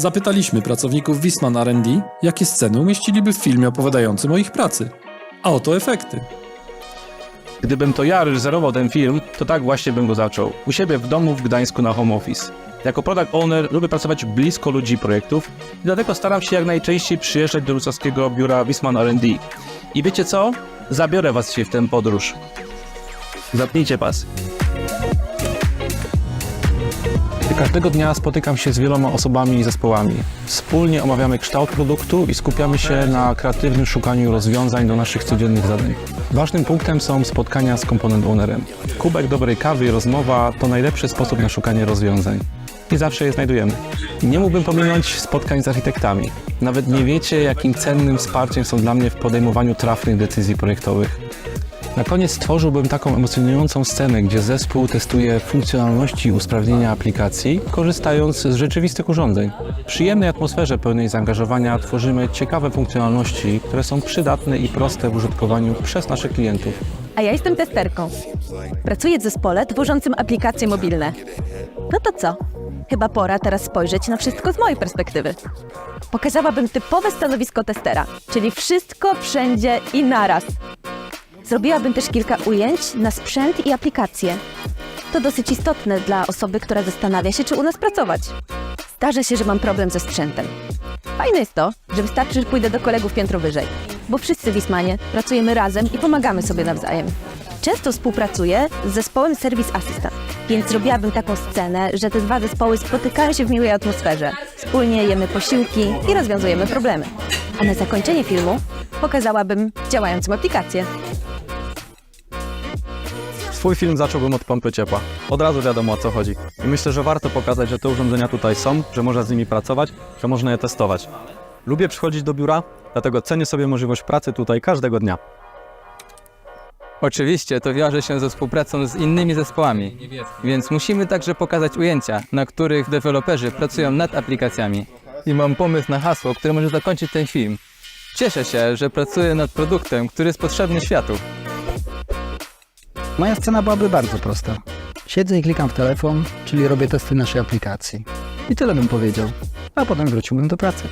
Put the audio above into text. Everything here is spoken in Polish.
Zapytaliśmy pracowników Wisman R&D, jakie sceny umieściliby w filmie opowiadającym o ich pracy. A oto efekty. Gdybym to ja reżyserował ten film, to tak właśnie bym go zaczął. U siebie w domu w Gdańsku na home office. Jako product owner lubię pracować blisko ludzi projektów i dlatego staram się jak najczęściej przyjeżdżać do wrocławskiego biura Wisman R&D. I wiecie co? Zabiorę was dzisiaj w tę podróż. Zapnijcie pas. Każdego dnia spotykam się z wieloma osobami i zespołami. Wspólnie omawiamy kształt produktu i skupiamy się na kreatywnym szukaniu rozwiązań do naszych codziennych zadań. Ważnym punktem są spotkania z komponent ownerem. Kubek dobrej kawy i rozmowa to najlepszy sposób na szukanie rozwiązań. I zawsze je znajdujemy. Nie mógłbym pominąć spotkań z architektami. Nawet nie wiecie, jakim cennym wsparciem są dla mnie w podejmowaniu trafnych decyzji projektowych. Na koniec stworzyłbym taką emocjonującą scenę, gdzie zespół testuje funkcjonalności usprawnienia aplikacji, korzystając z rzeczywistych urządzeń. W przyjemnej atmosferze pełnej zaangażowania tworzymy ciekawe funkcjonalności, które są przydatne i proste w użytkowaniu przez naszych klientów. A ja jestem testerką. Pracuję w zespole tworzącym aplikacje mobilne. No to co? Chyba pora teraz spojrzeć na wszystko z mojej perspektywy. Pokazałabym typowe stanowisko testera, czyli wszystko, wszędzie i naraz. Zrobiłabym też kilka ujęć na sprzęt i aplikacje. To dosyć istotne dla osoby, która zastanawia się, czy u nas pracować. Zdarza się, że mam problem ze sprzętem. Fajne jest to, że wystarczy, że pójdę do kolegów piętro wyżej, bo wszyscy Wismanie pracujemy razem i pomagamy sobie nawzajem. Często współpracuję z zespołem Service Assistant, więc zrobiłabym taką scenę, że te dwa zespoły spotykają się w miłej atmosferze. Wspólnie jemy posiłki i rozwiązujemy problemy. A na zakończenie filmu pokazałabym działającą aplikację. Swój film zacząłbym od pompy ciepła. Od razu wiadomo o co chodzi. I myślę, że warto pokazać, że te urządzenia tutaj są, że można z nimi pracować, że można je testować. Lubię przychodzić do biura, dlatego cenię sobie możliwość pracy tutaj każdego dnia. Oczywiście to wiąże się ze współpracą z innymi zespołami, więc musimy także pokazać ujęcia, na których deweloperzy pracują nad aplikacjami. I mam pomysł na hasło, które może zakończyć ten film. Cieszę się, że pracuję nad produktem, który jest potrzebny światu. Moja scena byłaby bardzo prosta. Siedzę i klikam w telefon, czyli robię testy naszej aplikacji. I tyle bym powiedział. A potem wróciłbym do pracy.